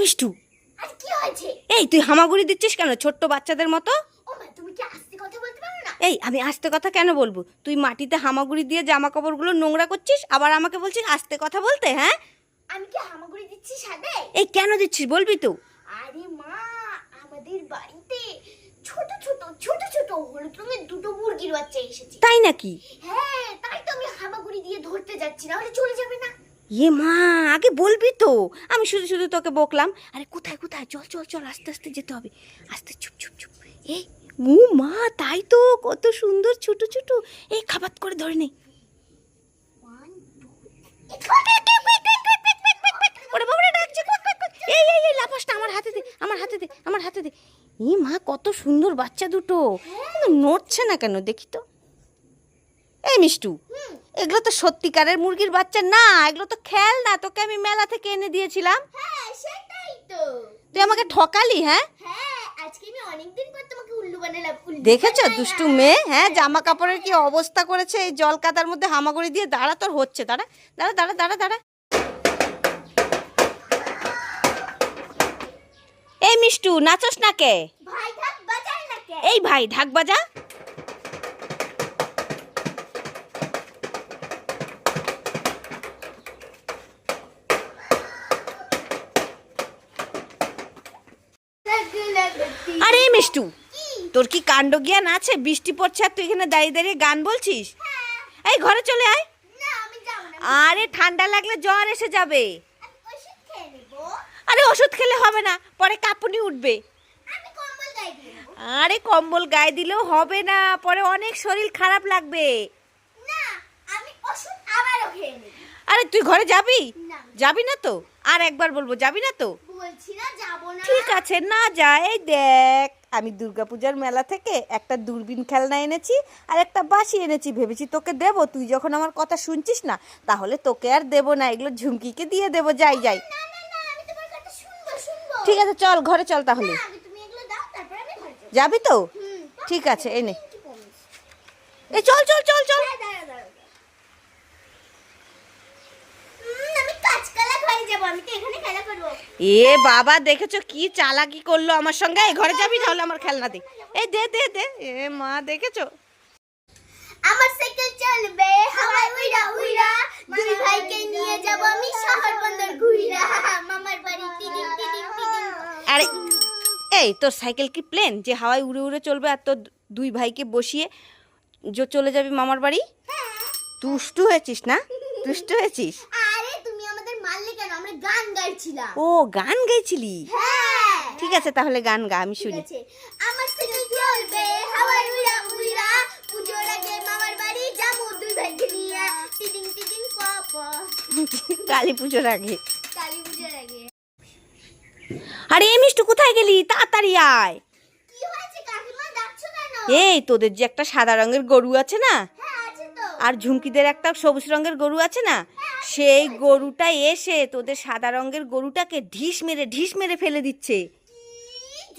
মিষ্টু। আর কি হয়েছে? এই তুই হামাগুড়ি দিচ্ছিস কেন ছোট্ট বাচ্চাদের মতো? তুমি কি আস্তে কথা বলতে পারো না? এই আমি আস্তে কথা কেন বলব? তুই মাটিতে হামাগুড়ি দিয়ে জামা কাপড়গুলো নোংরা করছিস আবার আমাকে বলছিস আস্তে কথা বলতে হ্যাঁ? আমি কি হামাগুড়ি দিচ্ছি এই কেন দিচ্ছিস বলবি তো? আরে মা আমাদের বাড়িতে ছোট ছোট ছোট ছোট হলুদ রঙের দুটো মুরগির বাচ্চা এসেছে। তাই নাকি? হ্যাঁ তাই তো আমি হামাগুড়ি দিয়ে ধরতে যাচ্ছি না হলে চলে যাবে না। এ মা আগে বলবি তো। আমি শুধু শুধু তোকে বকলাম। আরে কোথায় কোথায়? চল চল চল আস্তে আস্তে যেতে হবে। আস্তে চুপ চুপ চুপ। এই ও মা তাই তো কত সুন্দর ছোট ছোট। এই খাবার করে ধরে ওরে বাবারে ডাকছে। এই এই এই লাফাসটা আমার হাতে দে আমার হাতে দে আমার হাতে দে। ই মা কত সুন্দর বাচ্চা দুটো। নড়ছে না কেন দেখি তো। এই মিষ্টু এগুলো তো সত্যিকারের মুরগির বাচ্চা না এগুলো তো খেল না তোকে আমি মেলা থেকে এনে দিয়েছিলাম। হ্যাঁ সেটাই তো। তুই আমাকে ঠকালি হ্যাঁ? হ্যাঁ আজকে আমি অনেকদিন পর তোমাকে উল্লু বানালাম দেখেছ দুষ্টু মেয়ে? হ্যাঁ জামা কাপড়ের কি অবস্থা করেছে? এই জল কাদার মধ্যে হামাগুড়ি দিয়ে দাঁড়া তোর হচ্ছে দাঁড়া দাঁড়া দাঁড়া দাঁড়া দাঁড়া। এই মিষ্টু নাচস কে? না কে? এই ভাই ঢাক বাজা? আরে, মিষ্টু, তোর কি কাণ্ড জ্ঞান আছে? বৃষ্টি পড়ছে আর তুই এখানে দাঁড়িয়ে দাঁড়িয়ে গান বলছিস? এই, ঘরে চলে আয়। আরে, ঠান্ডা লাগলে জ্বর এসে যাবে। আরে, ওষুধ খেলে হবে না, পরে কাঁপুনি উঠবে। আরে, কম্বল গায়ে দিলেও হবে না, পরে অনেক শরীর খারাপ লাগবে। আরে, তুই ঘরে যাবি? যাবি না তো? আর একবার বলব, যাবি না তো? বলছি না যাব না। ঠিক আছে না যা এই দেখ। আমি দুর্গাপূজার মেলা থেকে একটা দূরবীন খেলনা এনেছি আর একটা বাঁশি এনেছি ভেবেছি তোকে দেব। তুই যখন আমার কথা শুনছিস না তাহলে তোকে আর দেব না এগুলো ঝুমকিকে দিয়ে দেব যাই যাই। ঠিক আছে চল ঘরে চল তাহলে। যাব। তো? ঠিক আছে এনে? এই চল চল চল চল দাঁড়া, দাঁড়া, দাঁড়া, দাঁড়া। হুম, আমি কাঁচকলা হয়ে যাব আমি তো এখানে খেলা করব এ বাবা দেখেছ কি চালাকি করল আমার সঙ্গে? এই ঘরে যাবি তাহলে আমার খেলনা দে। এই দে দে দে। এ মা দেখেছ? আমার সাইকেল চলবে হাওয়ায় উইরা উইরা। দুই ভাইকে নিয়ে যাব আমি শহর বন্দর ঘুইরা। মামার বাড়ি টিডিং টিডিং টিডিং। আরে এই তোর সাইকেল কি প্লেন? যে হাওয়ায় উড়ে উড়ে চলবে আর তোর দুই ভাইকে বসিয়ে যে চলে যাবি মামার বাড়ি? দুষ্টু হয়েছিস না? দুষ্টু হয়েছিস? আমরা গান গাইছিলাম। ও গান গাইছিলি? হ্যাঁ। ঠিক আছে তাহলে গান গা আমি শুনি। আমার সাইকেল চলবে হাওয়ায় উইরা উইরা পুজোর আগে মামার বাড়ি যাব দুই ভাইকে নিয়ে। টিডিং টিডিং পপ কালী পুজোর আগে। কালী পুজোর আগে। আরে এ মিষ্টু কোথায় গেলি? তাড়াতাড়ি আয়। কি হয়েছে কাকিমা? ডাকছো কেন? এই তোদের যে একটা সাদা রঙের গরু আছে না আর ঝুমকিদের একটা সবুজ রঙের গরু আছে না? সেই গরুটা এসে তোদের সাদা রঙের গরুটাকে ঢিস মেরে ঢিস মেরে ফেলে দিচ্ছে।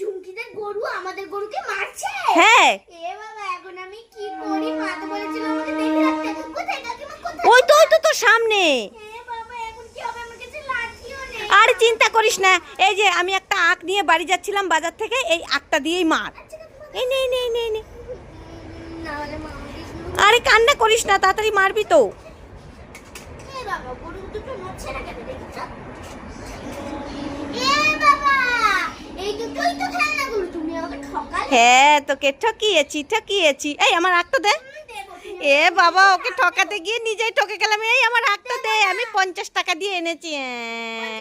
ঝুমকিদের গরু আমাদের গরুকে মারছে? হ্যাঁ। এ বাবা এখন আমি কি করি? মা তো বলেছিল আমাকে দেখে রাখতে। কোথায় কাকিমা? কোথায়? ওই তো ওই তো তোর সামনে। আর চিন্তা করিস না। এই যে আমি একটা আখ নিয়ে বাড়ি যাচ্ছিলাম বাজার থেকে এই আখটা দিয়েই মার। এই নে নে আরে কান্না করিস না তাড়াতাড়ি মারবি তো। হ্যাঁ তোকে ঠকিয়েছি ঠকিয়েছি। এই আমার আখটা দে? এ বাবা ওকে ঠকাতে গিয়ে নিজেই ঠকে গেলাম। এই আমার আখটা দে আমি পঞ্চাশ টাকা দিয়ে এনেছি হ্যাঁ।